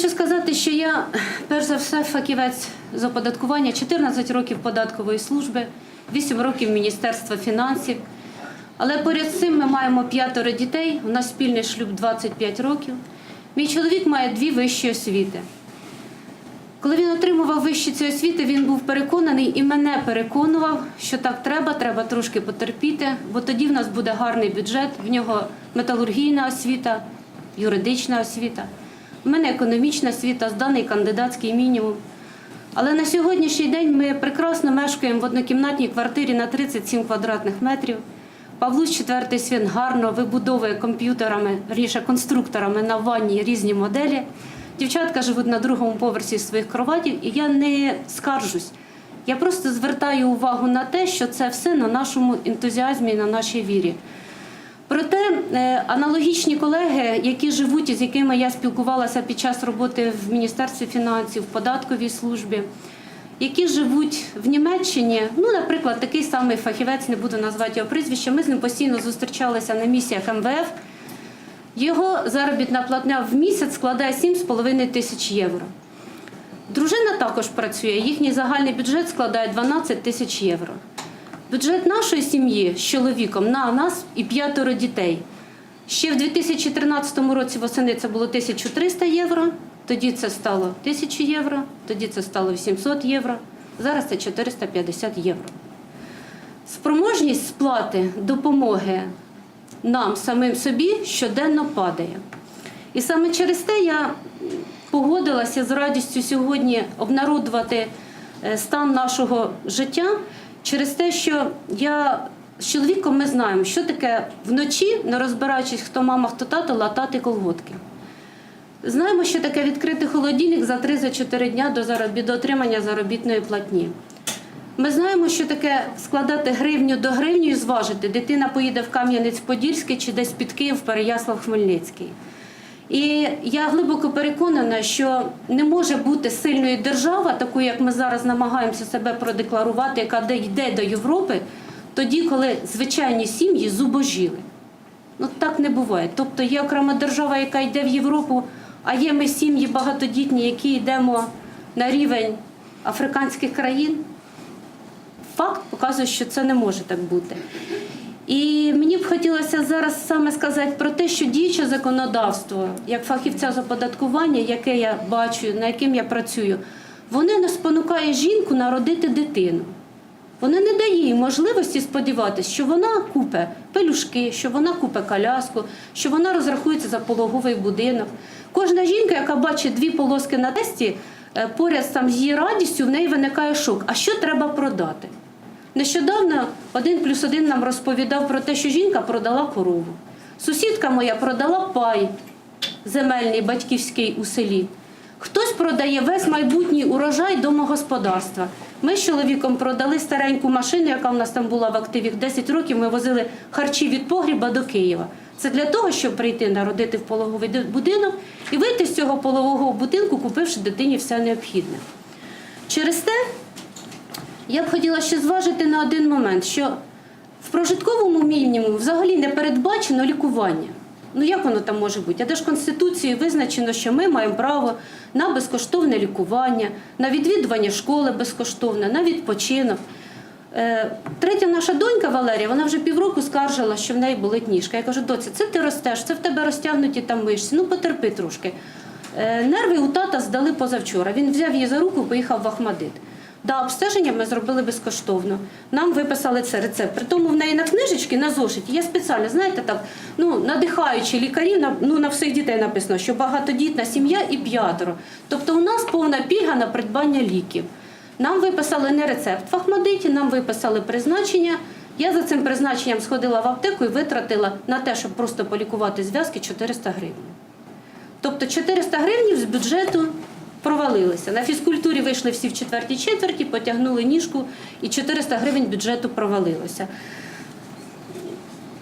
Хочу сказати, що я перш за все фахівець з оподаткування 14 років податкової служби, 8 років Міністерства фінансів. Але поряд з цим ми маємо п'ятеро дітей. У нас спільний шлюб 25 років. Мій чоловік має дві вищі освіти. Коли він отримував вищі ці освіти, він був переконаний і мене переконував, що так треба, треба трошки потерпіти, бо тоді в нас буде гарний бюджет, в нього металургійна освіта, юридична освіта. В мене економічна освіта, зданий кандидатський мінімум. Але на сьогоднішній день ми прекрасно мешкаємо в однокімнатній квартирі на 37 квадратних метрів. Павлусь четвертий свін гарно вибудовує комп'ютерами, ріше конструкторами на ванні різні моделі. Дівчатка живуть на другому поверсі своїх кроватів, і я не скаржусь. Я просто звертаю увагу на те, що це все на нашому ентузіазмі і на нашій вірі. Проте е, аналогічні колеги, які живуть з якими я спілкувалася під час роботи в Міністерстві фінансів, в податковій службі, які живуть в Німеччині, ну, наприклад, такий самий фахівець, не буду назвати його прізвище, ми з ним постійно зустрічалися на місіях МВФ. Його заробітна платня в місяць складає 7,5 тисяч євро. Дружина також працює, їхній загальний бюджет складає 12 тисяч євро. Бюджет нашої сім'ї з чоловіком на нас і п'ятеро дітей. Ще в 2013 році восени це було 1300 євро, тоді це стало 1000 євро, тоді це стало 800 євро, зараз це 450 євро. Спроможність сплати допомоги нам самим собі щоденно падає. І саме через те я погодилася з радістю сьогодні обнародувати е, стан нашого життя через те, що я з чоловіком ми знаємо, що таке вночі, не розбираючись, хто мама, хто тато, латати колготки. Знаємо, що таке відкрити холодильник за 3-4 дня до, зароб... до отримання заробітної платні. Ми знаємо, що таке складати гривню до гривню і зважити. Дитина поїде в Кам'янець-Подільський чи десь під Київ, Переяслав-Хмельницький. І я глибоко переконана, що не може бути сильної держава, такою, як ми зараз намагаємося себе продекларувати, яка де- йде до Європи, тоді, коли звичайні сім'ї зубожіли. Ну так не буває. Тобто є окрема держава, яка йде в Європу, а є ми сім'ї багатодітні, які йдемо на рівень африканських країн. Факт показує, що це не може так бути. І мені б хотілося зараз саме сказати про те, що діюче законодавство, як фахівця з оподаткування, яке я бачу, на яким я працюю, воно не спонукає жінку народити дитину. Воно не дає їй можливості сподіватися, що вона купе пелюшки, що вона купе коляску, що вона розрахується за пологовий будинок. Кожна жінка, яка бачить дві полоски на тесті, е, поряд там з її радістю, в неї виникає шок. А що треба продати? Нещодавно один плюс один нам розповідав про те, що жінка продала корову. Сусідка моя продала пай земельний батьківський у селі. Хтось продає весь майбутній урожай домогосподарства. Ми з чоловіком продали стареньку машину, яка в нас там була в активі 10 років. Ми возили харчі від погріба до Києва. Це для того, щоб прийти народити в пологовий будинок і вийти з цього пологового будинку, купивши дитині все необхідне. Через те я б хотіла ще зважити на один момент, що в прожитковому мінімумі взагалі не передбачено лікування. Ну як воно там може бути? А де ж Конституцією визначено, що ми маємо право на безкоштовне лікування, на відвідування школи безкоштовне, на відпочинок. Е, Третя наша донька Валерія, вона вже півроку скаржила, що в неї болить ніжка. Я кажу, доця, це ти ростеш, це в тебе розтягнуті там мишці, ну потерпи трошки. Е, Нерви у тата здали позавчора. Він взяв її за руку, поїхав в Ахмадит. Да, обстеження ми зробили безкоштовно. Нам виписали це рецепт. При тому в неї на книжечці, на зошиті є спеціально, знаєте, так, ну, надихаючи лікарів, на, ну, на всіх дітей написано, що багатодітна сім'я і п'ятеро. Тобто у нас повна пільга на придбання ліків. Нам виписали не рецепт в Ахмадиті, нам виписали призначення. Я за цим призначенням сходила в аптеку і витратила на те, щоб просто полікувати зв'язки 400 гривень. Тобто 400 гривень з бюджету провалилися. На фізкультурі вийшли всі в четвертій четверті, потягнули ніжку і 400 гривень бюджету провалилося.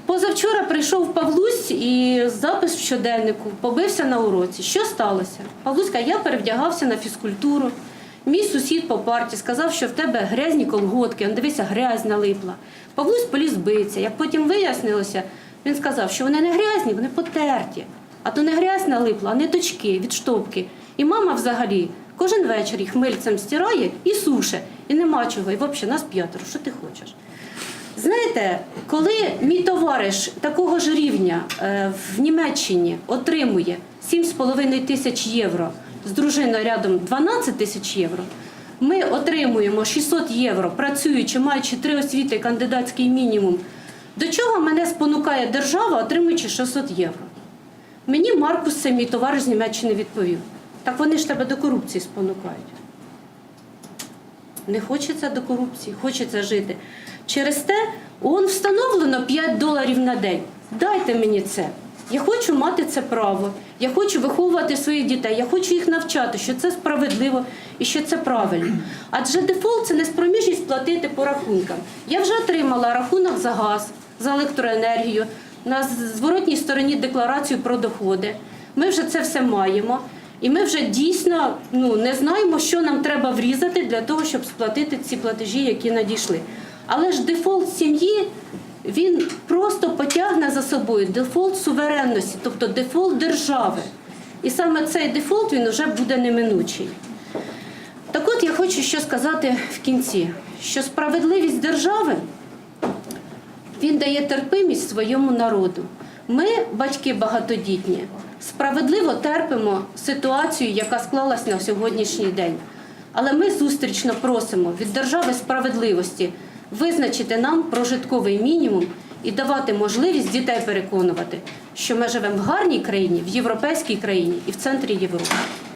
Позавчора прийшов Павлусь і запис в щоденнику, побився на уроці. Що сталося? Павлусь каже, я перевдягався на фізкультуру. Мій сусід по парті сказав, що в тебе грязні колготки, он дивися, грязь налипла. Павлусь поліз битися. Як потім вияснилося, він сказав, що вони не грязні, вони потерті. А то не грязь налипла, а ниточки від штовки. І мама взагалі кожен вечір їх мильцем стирає і суше, і нема чого. І взагалі нас п'ятеро. Що ти хочеш? Знаєте, коли мій товариш такого ж рівня е, в Німеччині отримує 7,5 тисяч євро з дружиною рядом 12 тисяч євро, ми отримуємо 600 євро, працюючи, маючи три освіти, кандидатський мінімум. До чого мене спонукає держава, отримуючи 600 євро? Мені Маркус, це мій товариш з Німеччини, відповів: так вони ж тебе до корупції спонукають. Не хочеться до корупції, хочеться жити. Через те ООН встановлено 5 доларів на день. Дайте мені це. Я хочу мати це право. Я хочу виховувати своїх дітей. Я хочу їх навчати, що це справедливо і що це правильно. Адже дефолт це неспроможність платити по рахункам. Я вже отримала рахунок за газ, за електроенергію, на зворотній стороні декларацію про доходи. Ми вже це все маємо. І ми вже дійсно ну, не знаємо, що нам треба врізати для того, щоб сплатити ці платежі, які надійшли. Але ж дефолт сім'ї він просто потягне за собою дефолт суверенності, тобто дефолт держави. І саме цей дефолт він вже буде неминучий. Так от я хочу що сказати в кінці: що справедливість держави він дає терпимість своєму народу. Ми, батьки багатодітні, справедливо терпимо ситуацію, яка склалась на сьогоднішній день. Але ми зустрічно просимо від держави справедливості визначити нам прожитковий мінімум і давати можливість дітей переконувати, що ми живемо в гарній країні, в європейській країні і в центрі Європи.